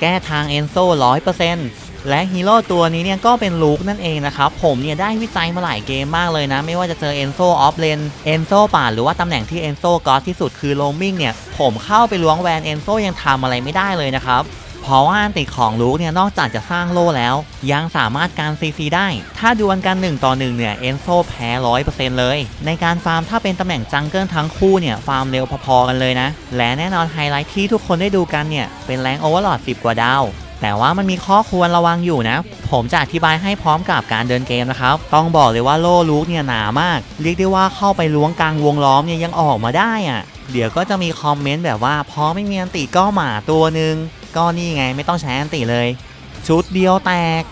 แก้ทางเอนโซร้อยเปอร์เซ็นต์และฮีโร่ตัวนี้เนี่ยก็เป็นลูกนั่นเองนะครับผมเนี่ยได้วิจัยมาหลายเกมมากเลยนะ ไม่ว่าจะเจอเอนโซออฟเลนเอนโซป่าหรือว่าตำแหน่งที่เอนโซกอสที่สุดคือโลมิงเนี่ยผมเข้าไปล้วงแวนเอนโซยังทำอะไรไม่ได้เลยนะครับ เพราะว่าอันติของลูกเนี่ยนอกจากจะสร้างโล่แล้ว ยังสามารถการซีซีได้ ถ้าดวลกัน 1 ต่อ 1 เนี่ย เอนโซแพ้ร้อยเปอร์เซ็นต์เลย ในการฟาร์มถ้าเป็นตำแหน่งจังเกิลทั้งคู่เนี่ย ฟาร์มเร็วพอๆกันเลยนะ และแน่นอนไฮไลท์ที่ทุกคนได้ดูกันเนี่ย เป็นแรงโอเวอร์ลอด10 กว่าดาวแต่ว่ามันมีข้อควรระวังอยู่นะ ผมจะอธิบายให้พร้อมกับการเดินเกมนะครับ ต้องบอกเลยว่าโลลูกเนี่ยหนามาก เรียกได้ว่าเข้าไปล้วงกลางวงล้อมเนี่ยยังออกมาได้อะ เดี๋ยวก็จะมีคอมเมนต์แบบว่าพอไม่มีอันติก็หมาตัวหนึ่ง ก็นี่ไงไม่ต้องใช้อันติเลย ชุดเดียวแตก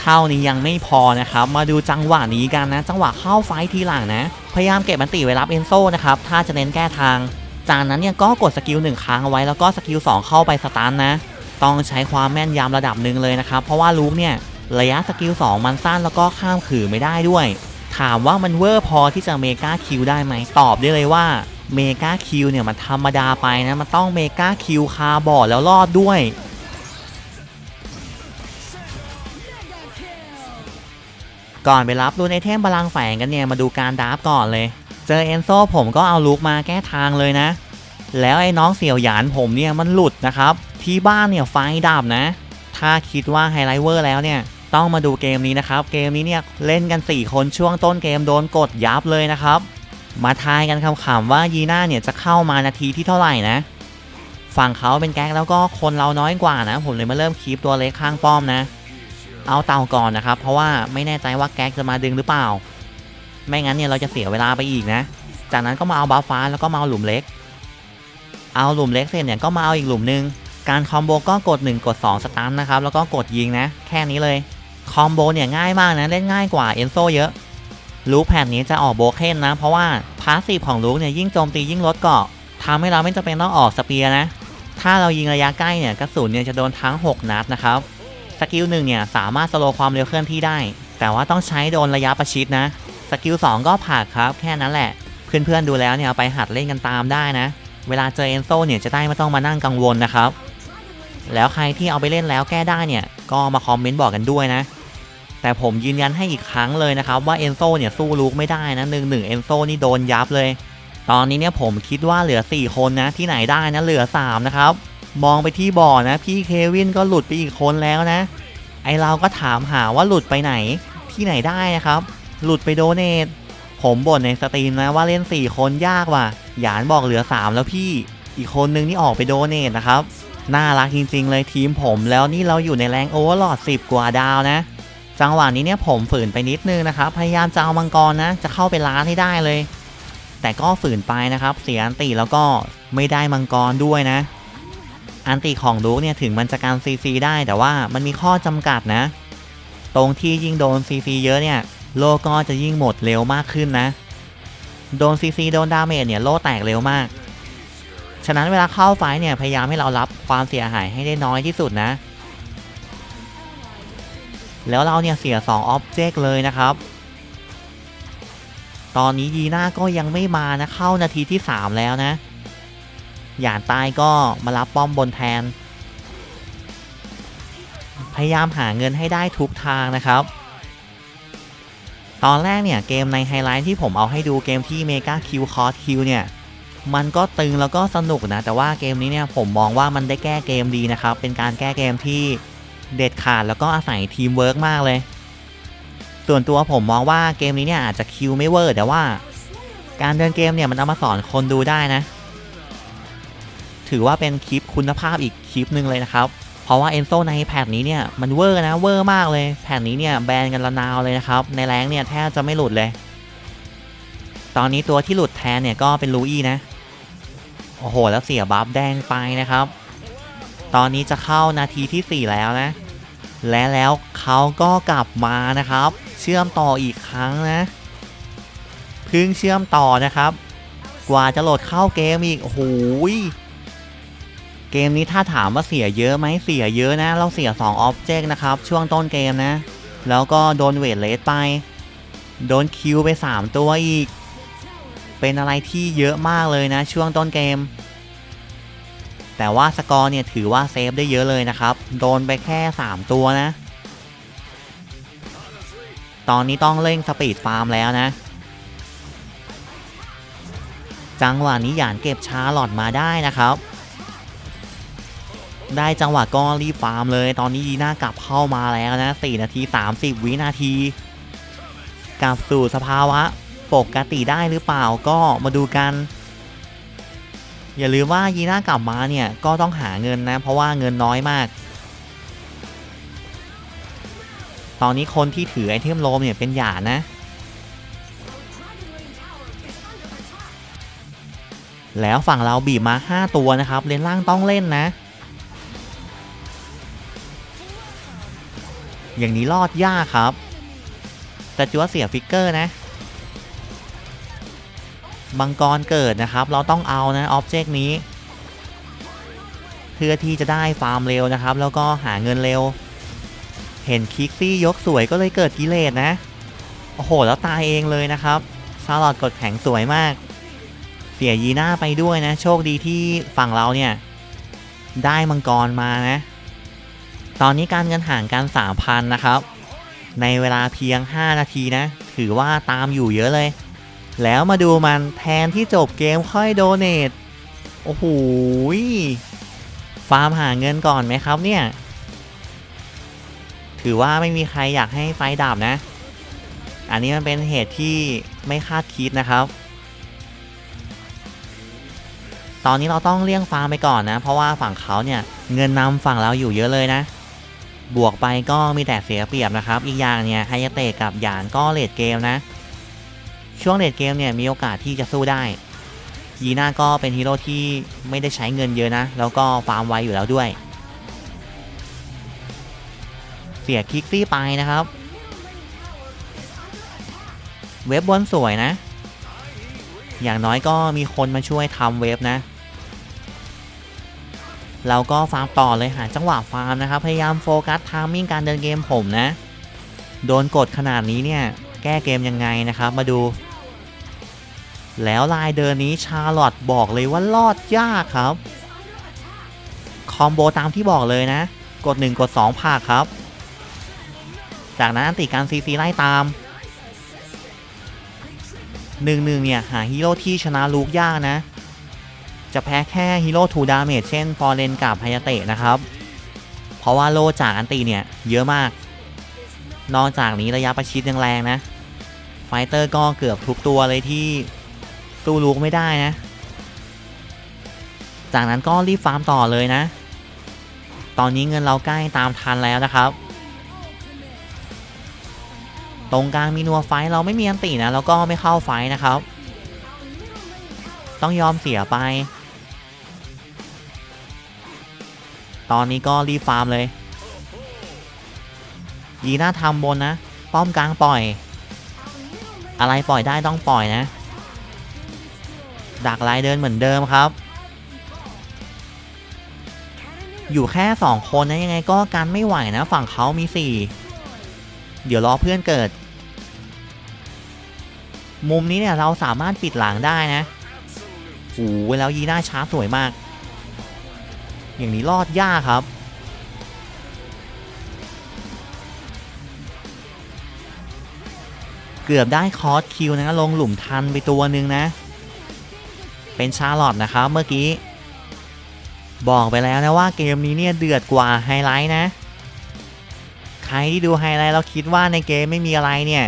เท่านี้ยังไม่พอนะครับ มาดูจังหวะนี้กันนะ จังหวะเข้าไฟทีหลังนะ พยายามเก็บอันติไว้รับเอนโซนะครับ ถ้าจะเน้นแก้ทาง จากนั้นเนี่ยก็กดสกิลหนึ่งค้งเอาไว้แล้วก็สกิล2เข้าไปสตาร์ทนะ ต้องใช้ความแม่นยำระดับหนึ่งเลยนะครับ เพราะว่าลูกเนี่ยระยะสกิล2มันสั้นแล้วก็ข้ามขื่อไม่ได้ด้วย ถามว่ามันเวอร์พอที่จะเมกาคิวได้ไหมตอบได้เลยว่า เมกาคิวเนี่ยมันธรรมดาไปนะ มันต้องเมกาคิวคาบอร์ดแล้วรอดด้วย ก่อนไปรับรูนไอเทมพลังแฝงกันเนี่ย มาดูการดราฟก่อนเลย เจอเอนโซผมก็เอาลูกมาแก้ทางเลยนะ แล้วไอ้น้องเสี่ยวหยานผมเนี่ยมันหลุดนะครับ ที่บ้านเนี่ยไฟดับนะ ถ้าคิดว่าไฮไลท์เวอร์แล้วเนี่ยต้องมาดูเกมนี้นะครับ เกมนี้เนี่ยเล่นกัน 4 คนช่วงต้นเกมโดนกดยับเลยนะครับ มาทายกันคำๆว่ายีน่าเนี่ยจะเข้ามานาทีที่เท่าไหร่นะ ฝั่งเขาเป็นแก๊กแล้วก็คนเราน้อยกว่านะ ผมเลยมาเริ่มคีปตัวเล็กข้างป้อมนะ เอาเต่าก่อนนะครับ เพราะว่าไม่แน่ใจว่าแก๊กจะมาดึงหรือเปล่า ไม่งั้นเนี่ยเราจะเสียเวลาไปอีกนะ จากนั้นก็มาเอาบัฟฟ้าแล้วก็มาเอาหลุมเล็ก เอาหลุมเล็กเสร็จเนี่ยก็มาเอาอีกหลุมหนึ่งการคอมโบก็กด 1 กด 2 สตันนะครับ แล้วก็กดยิงนะ แค่นี้เลย คอมโบเนี่ยง่ายมากนะ เล่นง่ายกว่าเอนโซเยอะ ลูกแผ่นนี้จะออกโบเคนนะ เพราะว่าพาสซีฟของลูกเนี่ยยิ่งโจมตียิ่งลดเกาะทำให้เราไม่จำเป็นต้องออกสเปียร์นะ ถ้าเรายิงระยะใกล้เนี่ยกระสุนเนี่ยจะโดนทั้ง 6 นัดนะครับสกิลหนึ่งเนี่ยสามารถสโลว์ความเร็วเคลื่อนที่ได้ แต่ว่าต้องใช้โดนระยะประชิดนะสกิล2ก็ผ่านครับแค่นั้นแหละ เพื่อนๆดูแล้วเนี่ยเอาไปหัดเล่นกันตามได้นะ เวลาเจอเอนโซเนี่ยจะได้ไม่ต้องมานั่งกังวลนะครับ แล้วใครที่เอาไปเล่นแล้วแก้ได้เนี่ยก็มาคอมเมนต์บอกกันด้วยนะ แต่ผมยืนยันให้อีกครั้งเลยนะครับว่าเอนโซเนี่ยสู้ลูกไม่ได้นะหนึ่งหนึ่งเอนโซนี่โดนยับเลย ตอนนี้เนี่ยผมคิดว่าเหลือ 4 คนนะที่ไหนได้นะเหลือ 3 นะครับ มองไปที่บ่อนะ พี่เควินก็หลุดไปอีกคนแล้วนะ ไอเราก็ถามหาว่าหลุดไปไหนที่ไหนได้นะครับ หลุดไปโดเนทผมบ่นในสตรีมนะว่าเล่น 4 คนยากว่ะหยานบอกเหลือ 3 แล้วพี่อีกคนนึงนี่ออกไปโดเนทนะครับน่ารักจริงๆเลยทีมผมแล้วนี่เราอยู่ในแรงโอเวอร์ลอด10 กว่าดาวนะ จังหวะนี้เนี่ยผมฝืนไปนิดนึงนะครับพยายามจะเอามังกรนะ จะเข้าไปล้านให้ได้เลย แต่ก็ฝืนไปนะครับ เสียอันติแล้วก็ไม่ได้มังกรด้วยนะ อันติของลูกเนี่ยถึงมันจะการซีซีได้แต่ว่ามันมีข้อจำกัดนะ ตรงที่ยิ่งโดนซีซีเยอะเนี่ยโลก็จะยิ่งหมดเร็วมากขึ้นนะ โดนซีซีโดนดาเมจเนี่ยโลแตกเร็วมาก ฉะนั้นเวลาเข้าไฟเนี่ยพยายามให้เรารับความเสียหายให้ได้น้อยที่สุดนะ แล้วเราเนี่ยเสีย2ออบเจกเลยนะครับ ตอนนี้ยีน่าก็ยังไม่มานะเข้านาทีที่ 3 แล้วนะหยานตายก็มารับป้อมบนแทน พยายามหาเงินให้ได้ทุกทางนะครับ ตอนแรกเนี่ยเกมในไฮไลท์ที่ผมเอาให้ดูเกมที่เมกาคิวคอร์สคิวเนี่ยมันก็ตึงแล้วก็สนุกนะ แต่ว่าเกมนี้เนี่ยผมมองว่ามันได้แก้เกมดีนะครับ เป็นการแก้เกมที่ เด็ดขาดแล้วก็อาศัยทีมเวิร์กมากเลย ส่วนตัวผมมองว่าเกมนี้เนี่ยอาจจะคิวไม่เวอร์ แต่ว่า การเดินเกมเนี่ยมันเอามาสอนคนดูได้นะ ถือว่าเป็นคลิปคุณภาพอีกคลิปหนึ่งเลยนะครับ เพราะว่าเอนโซในแพทนี้เนี่ยมันเวอร์นะเวอร์มากเลย แพทนี้เนี่ยแบนกันละนาวเลยนะครับ ในแรงเนี่ยแทบจะไม่หลุดเลย ตอนนี้ตัวที่หลุดแทนเนี่ยก็เป็นลูอี้นะ โอ้โห แล้วเสียบัฟแดงไปนะครับ ตอนนี้จะเข้านาทีที่ 4 แล้วนะ และแล้วเขาก็กลับมานะครับ เชื่อมต่ออีกครั้งนะพึ่งเชื่อมต่อนะครับ กว่าจะโหลดเข้าเกมอีกโอ้โหยเกมนี้ถ้าถามว่าเสียเยอะไหมเสียเยอะนะ เราเสีย2ออบเจกต์นะครับ ช่วงต้นเกมนะ แล้วก็โดนเวทเลสไป โดนคิวไป 3 ตัวอีก เป็นอะไรที่เยอะมากเลยนะ ช่วงต้นเกม แต่ว่าสกอร์เนี่ยถือว่าเซฟได้เยอะเลยนะครับ โดนไปแค่ 3 ตัวนะ ตอนนี้ต้องเร่งสปีดฟาร์มแล้วนะ จังหวะนี้หยานเก็บชาร์ลอตมาได้นะครับ ได้จังหวะก็รีบฟาร์มเลย ตอนนี้ดีน่ากลับเข้ามาแล้วนะ 4 นาที 30 วินาทีกลับสู่สภาวะปกติได้หรือเปล่าก็มาดูกัน อย่าลืมว่ายีน่ากลับมาเนี่ยก็ต้องหาเงินนะ เพราะว่าเงินน้อยมาก ตอนนี้คนที่ถือไอเทมโลมเนี่ยเป็นหยานะ แล้วฝั่งเราบีบมา 5 ตัวนะครับ เลนล่างต้องเล่นนะ อย่างนี้รอดยากครับ แต่จัวเสียฟิกเกอร์นะ มังกรเกิดนะครับ เราต้องเอานะออบเจกต์นี้ เพื่อที่จะได้ฟาร์มเร็วนะครับ แล้วก็หาเงินเร็ว เห็นคิกซี่ยกสวยก็เลยเกิดกิเลสนะ โอ้โห แล้วตายเองเลยนะครับซาลอดกดแข็งสวยมาก เสียยีน่าไปด้วยนะ โชคดีที่ฝั่งเราเนี่ย ได้มังกรมานะ ตอนนี้การเงินห่างกัน3,000นะครับ ในเวลาเพียง 5 นาทีนะ ถือว่าตามอยู่เยอะเลย แล้วมาดูมันแทนที่จบเกมค่อยโดเนทโอ้โหฟาร์มหาเงินก่อนไหมครับเนี่ย ถือว่าไม่มีใครอยากให้ไฟดับนะ อันนี้มันเป็นเหตุที่ไม่คาดคิดนะครับ ตอนนี้เราต้องเลี่ยงฟาร์มไปก่อนนะ เพราะว่าฝั่งเขาเนี่ยเงินนำฝั่งเราอยู่เยอะเลยนะ บวกไปก็มีแต่เสียเปรียบนะครับ อีกอย่างเนี่ยไฮยเตะกับหยานก็เลดเกมนะ ช่วงเลดเกมเนี่ยมีโอกาสที่จะสู้ได้ยีน่าก็เป็นฮีโร่ที่ไม่ได้ใช้เงินเยอะนะ แล้วก็ฟาร์มไวอยู่แล้วด้วย เสียคิกซี่ไปนะครับ เว็บบนสวยนะ อย่างน้อยก็มีคนมาช่วยทำเว็บนะ เราก็ฟาร์มต่อเลยหาจังหวะฟาร์มนะครับ พยายามโฟกัสทามมิ่งการเดินเกมผมนะ โดนกดขนาดนี้เนี่ย แก้เกมยังไงนะครับ มาดู แล้วลายเดินนี้ชาร์ลอตบอกเลยว่ารอดยากครับ คอมโบตามที่บอกเลยนะ กด 1 กด 2ผากครับ จากนั้นอันติการซีซีไล่ตามหนึ่งหนึ่งเนี่ยหาฮีโร่ที่ชนะลูกยากนะ จะแพ้แค่ฮีโร่ทูดาเมจเช่นฟอร์เรนกับไฮยาเตะนะครับ เพราะว่าโลจากอันตีเนี่ยเยอะมาก นอกจากนี้ระยะประชิดยังแรงนะ ไฟเตอร์ก็เกือบทุกตัวเลยที่ สู้ลูกไม่ได้นะ จากนั้นก็รีบฟาร์มต่อเลยนะ ตอนนี้เงินเราใกล้ตามทันแล้วนะครับ ตรงกลางมีนัวไฟเราไม่มีอันตินะแล้วก็ไม่เข้าไฟนะครับ ต้องยอมเสียไป ตอนนี้ก็รีบฟาร์มเลยยีน่าทำบนนะ ป้อมกลางปล่อย อะไรปล่อยได้ต้องปล่อยนะ ดักลายเดินเหมือนเดิมครับ อยู่แค่ 2 คนนะยังไงก็กันไม่ไหวนะ ฝั่งเขามี 4 เดี๋ยวรอเพื่อนเกิด มุมนี้เนี่ยเราสามารถปิดหลังได้นะโอ้โหแล้วยีน่าช้าสวยมาก อย่างนี้รอดยากครับเกือบได้คอร์สคิวนะลงหลุมทันไปตัวหนึ่งนะ เป็นชาร์ลอตนะครับเมื่อกี้ บอกไปแล้วนะว่าเกมนี้เนี่ยเดือดกว่าไฮไลท์นะ ใครที่ดูไฮไลท์แล้วคิดว่าในเกมไม่มีอะไรเนี่ย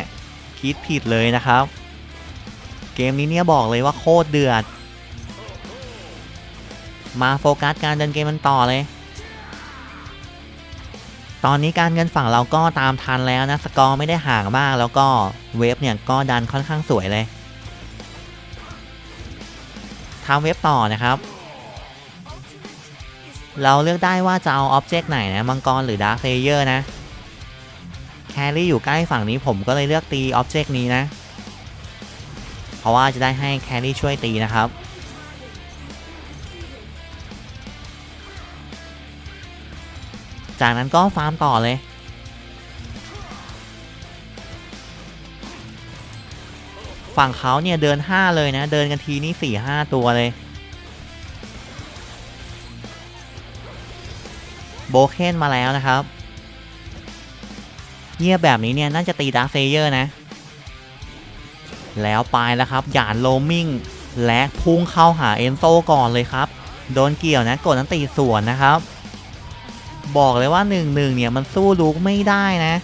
คิดผิดเลยนะครับ เกมนี้เนี่ยบอกเลยว่าโคตรเดือด มาโฟกัสการเดินเกมมันต่อเลยตอนนี้การเงินฝั่งเราก็ตามทันแล้วนะ สกอร์ไม่ได้ห่างมากแล้วก็เวฟเนี่ยก็ดันค่อนข้างสวยเลย ทำเว็บต่อนะครับ เราเลือกได้ว่าจะเอาอ็อบเจกต์ไหนนะมังกรหรือดาร์คเลเยอร์นะแครี่อยู่ใกล้ฝั่งนี้ผมก็เลยเลือกตีอ็อบเจกต์นี้นะ เพราะว่าจะได้ให้แครี่ช่วยตีนะครับจากนั้นก็ฟาร์มต่อเลย ฝั่งเขาเนี่ยเดิน 5 เลยนะ เดินกันทีนี่ 4 5 ตัวเลย โบเคนมาแล้วนะครับเงียบแบบนี้เนี่ยน่าจะตีดาร์คเซเยอร์นะ แล้วไปแล้วครับ หยานโลมิงและพุ่งเข้าหาเอนโซก่อนเลยครับ โดนเกี่ยวนะกดนันตีสวนนะครับ บอกเลยว่า1นึเนี่ยมันสู้ลูกไม่ได้นะ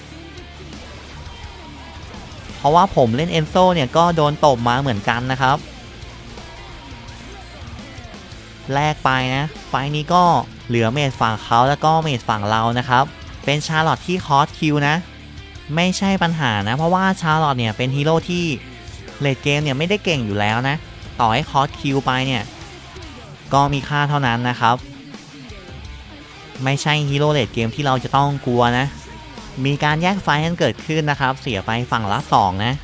ราะว่าผมเล่นเอนโซเนี่ยก็โดนตบมาเหมือนกันนะครับ แลกไปนะ ไฟนี้ก็เหลือเมจฝั่งเขาแล้วก็เมจฝั่งเรานะครับ เป็นชาร์ลอตที่คอสคิวนะ ไม่ใช่ปัญหานะ เพราะว่าชาร์ลอตเนี่ยเป็นฮีโร่ที่เลดเกมเนี่ยไม่ได้เก่งอยู่แล้วนะ ต่อให้คอสคิวไปเนี่ย ก็มีค่าเท่านั้นนะครับ ไม่ใช่ฮีโร่เลดเกมที่เราจะต้องกลัวนะ มีการแยกไฟล์กันเกิดขึ้นนะครับ เสียไปฝั่งละ 2 นะ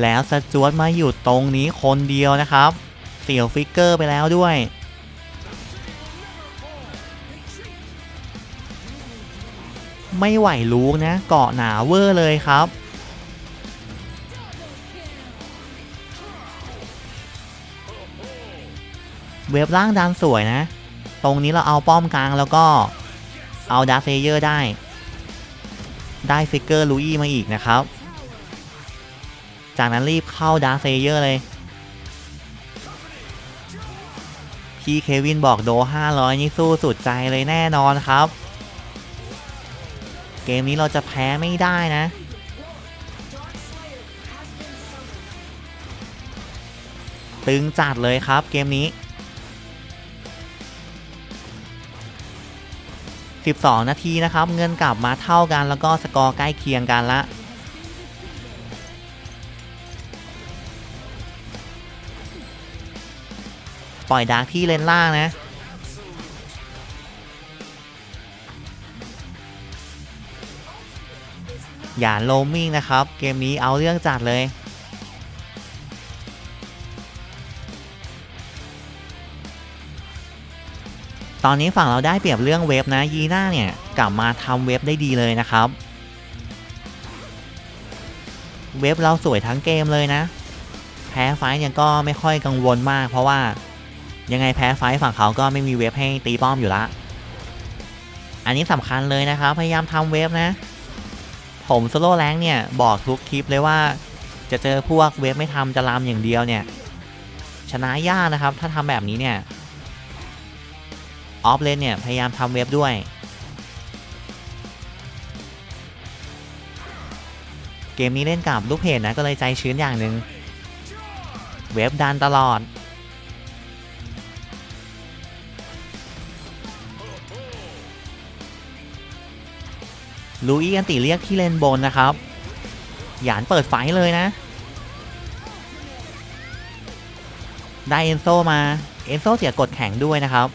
แล้วสจวตมาอยู่ตรงนี้คนเดียวนะครับ เสียวฟิกเกอร์ไปแล้วด้วย ไม่ไหวลูกนะ เกาะหนาเวอร์เลยครับเว็บล่างดันสวยนะ ตรงนี้เราเอาป้อมกลางแล้วก็เอาดาร์เซเยอร์ได้ ได้ฟิกเกอร์ลูอี้มาอีกนะครับ จากนั้นรีบเข้าดาร์เซเยอร์เลย พี่เควินบอกโด 500 นี่สู้สุดใจเลยแน่นอนครับ เกมนี้เราจะแพ้ไม่ได้นะตึงจัดเลยครับเกมนี้ 12 นาทีนะครับ เงินกลับมาเท่ากันแล้วก็สกอร์ใกล้เคียงกันละปล่อยดาร์กที่เลนล่างนะหยาโลมิงนะครับ เกมนี้เอาเรื่องจัดเลย ตอนนี้ฝั่งเราได้เปรียบเรื่องเว็บนะยีน่าเนี่ยกลับมาทำเว็บได้ดีเลยนะครับ เว็บเราสวยทั้งเกมเลยนะ แพ้ไฟท์เนี่ยก็ไม่ค่อยกังวลมาก เพราะว่ายังไงแพ้ไฟฝั่งเขาก็ไม่มีเว็บให้ตีป้อมอยู่ละ อันนี้สำคัญเลยนะครับ พยายามทำเว็บนะ ผมโซโล่แรงเนี่ยบอกทุกคลิปเลยว่าจะเจอพวกเว็บไม่ทำจะลามอย่างเดียวเนี่ย ชนะยากนะครับ ถ้าทำแบบนี้เนี่ย ออฟเลนเนี่ย พยายามทำเว็บด้วย เกมนี้เล่นกับลูกเพจนะ ก็เลยใจชื้นอย่างหนึ่งเว็บดันตลอด ลูอี้อันติเรียกที่เลนบนนะครับ หยานเปิดไฟเลยนะ ได้เอนโซมา เอนโซเสียกดแข็งด้วยนะครับ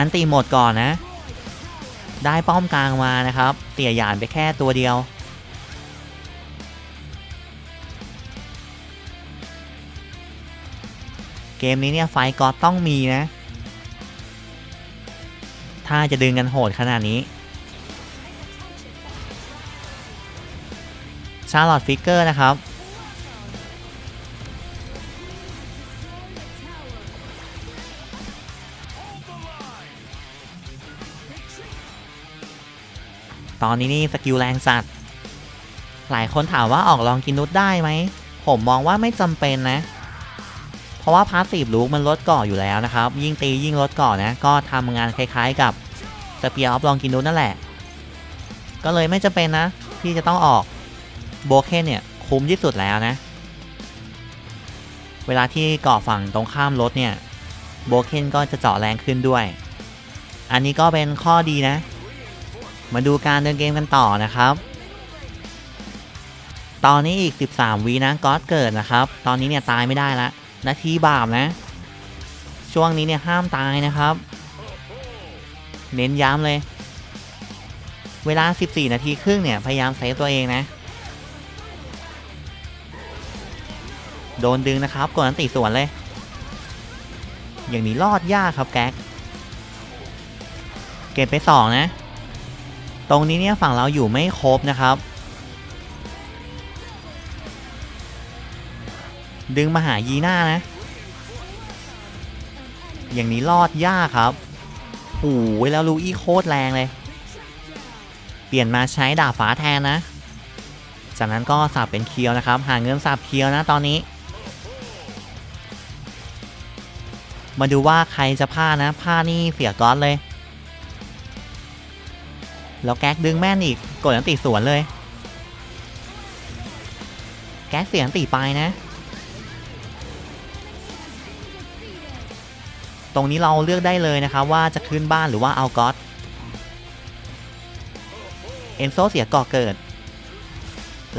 อันตีหมดก่อนนะ ได้ป้อมกลางมานะครับ เตี่ยหยานไปแค่ตัวเดียว เกมนี้เนี่ยไฟก็ต้องมีนะ ถ้าจะดึงกันโหดขนาดนี้ชาร์ลอตฟิกเกอร์นะครับ ตอนนี้นี่สกิลแรงสัตว์หลายคนถามว่าออกลองกินนุดได้ไหม ผมมองว่าไม่จำเป็นนะ เพราะว่าพาสซีฟลูกมันลดก่ออยู่แล้วนะครับ ยิ่งตียิ่งลดก่อนะ ก็ทำงานคล้าย ๆ กับสเปียร์ออฟลองกินนุดนั่นแหละ ก็เลยไม่จำเป็นนะ ที่จะต้องออกโบเคนเนี่ยคุ้มที่สุดแล้วนะ เวลาที่เกาะฝั่งตรงข้ามรถเนี่ยโบเคนก็จะเจาะแรงขึ้นด้วย อันนี้ก็เป็นข้อดีนะ มาดูการเดินเกมกันต่อนะครับ ตอนนี้อีก 13วีนะก็อดเกิดนะครับ ตอนนี้เนี่ยตายไม่ได้ละนาทีบาปนะ ช่วงนี้เนี่ยห้ามตายนะครับ เน้นย้ำเลย เวลา 14 นาทีครึ่งเนี่ยพยายามเซฟตัวเองนะ โดนดึงนะครับกดอันติสวนเลย อย่างนี้รอดยากครับแก๊ก เก็บไป 2 นะ ตรงนี้เนี่ยฝั่งเราอยู่ไม่ครบนะครับ ดึงมาหายีน่านะ อย่างนี้รอดยากครับโอ้ยแล้วลูอี้โคตรแรงเลย เปลี่ยนมาใช้ดาบฟ้าแทนนะ จากนั้นก็สับเป็นเคียวนะครับ หาเงินสับเคียวนะตอนนี้ มาดูว่าใครจะพลาดนะพลาดนี่เสียก๊อตเลย แล้วแก๊กดึงแม่นอีก กดอันติสวนเลย แก๊กเสียอันติไปนะ ตรงนี้เราเลือกได้เลยนะครับว่าจะขึ้นบ้านหรือว่าเอาก๊อตเอนโซเสียก่อเกิด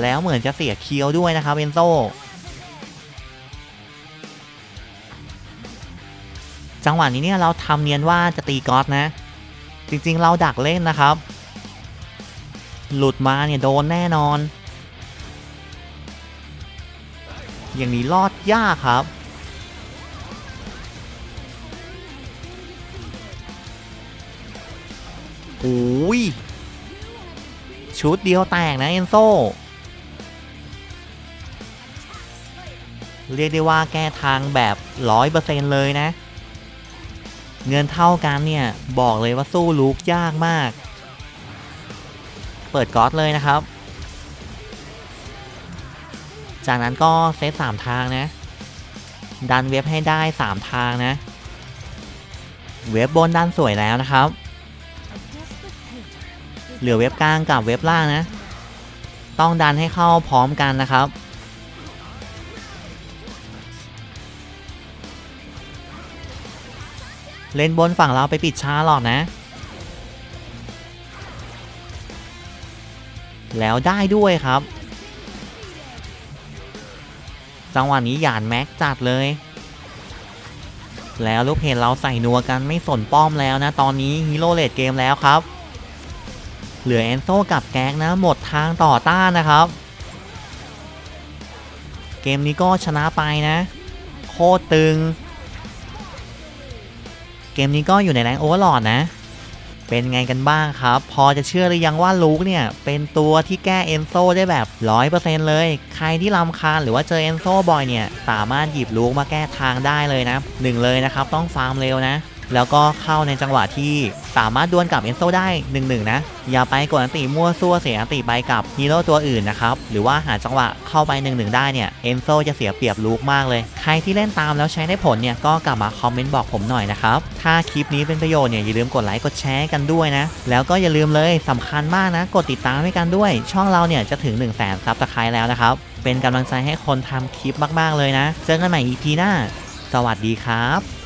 แล้วเหมือนจะเสียเคียวด้วยนะครับเอนโซจังหวะนี้เนี่ยเราทำเนียนว่าจะตีก๊อตนะ จริงๆเราดักเล่นนะครับ หลุดมาเนี่ยโดนแน่นอน อย่างนี้รอดยากครับ โอ้ย ชุดเดียวแตกนะเอนโซ เรียกได้ว่าแก้ทางแบบร้อยเปอร์เซ็นเลยนะ เงินเท่ากันเนี่ย บอกเลยว่าสู้ลูกยากมาก เปิดก๊อตเลยนะครับ จากนั้นก็เซตสามทางนะ ดันเว็บให้ได้สามทางนะ เว็บบนด้านสวยแล้วนะครับ เหลือเว็บกลางกับเว็บล่างนะ ต้องดันให้เข้าพร้อมกันนะครับเล่นบนฝั่งเราไปปิดชาหลอดนะ แล้วได้ด้วยครับ จังหวะนี้หยานแม็กจัดเลย แล้วลูกเพจเราใส่นัวกันไม่สนป้อมแล้วนะ ตอนนี้ฮีโร่เลดเกมแล้วครับ เหลือแอนโซกับแก๊กนะ หมดทางต่อต้านนะครับ เกมนี้ก็ชนะไปนะ โคตรตึง เกมนี้ก็อยู่ในแรงโอเวอร์ลอดนะ เป็นไงกันบ้างครับ พอจะเชื่อหรือยังว่าลูกเนี่ย เป็นตัวที่แก้เอนโซได้แบบ 100%เลย ใครที่รำคาญหรือว่าเจอเอนโซบ่อยเนี่ย สามารถหยิบลูกมาแก้ทางได้เลยนะหนึ่งเลยนะครับ ต้องฟาร์มเร็วนะ แล้วก็เข้าในจังหวะที่ สามารถดวลกับเอนโซได้1นึนะ อย่าไปกดอันติมั่วซั่วเสียอันติไปกับฮีโร่ตัวอื่นนะครับ หรือว่าหาจังหวะเข้าไป1นึได้เนี่ยเอนโซจะเสียเปรียบลูกมากเลย ใครที่เล่นตามแล้วใช้ได้ผลเนี่ยก็กลับมาคอมเมนต์บอกผมหน่อยนะครับ ถ้าคลิปนี้เป็นประโยชน์เนี่ยอย่าลืมกดไลค์กดแชร์กันด้วยนะ แล้วก็อย่าลืมเลยสำคัญมากนะ กดติดตามให้กันด้วย ช่องเราเนี่ยจะถึง1 0 0 0 0แสนซับสไครต์แล้วนะครับเป็นกำลังใจให้คนทำคลิปมาก ๆ เลยนะ เจอกันใหม่ EP หน้า สวัสดีครับ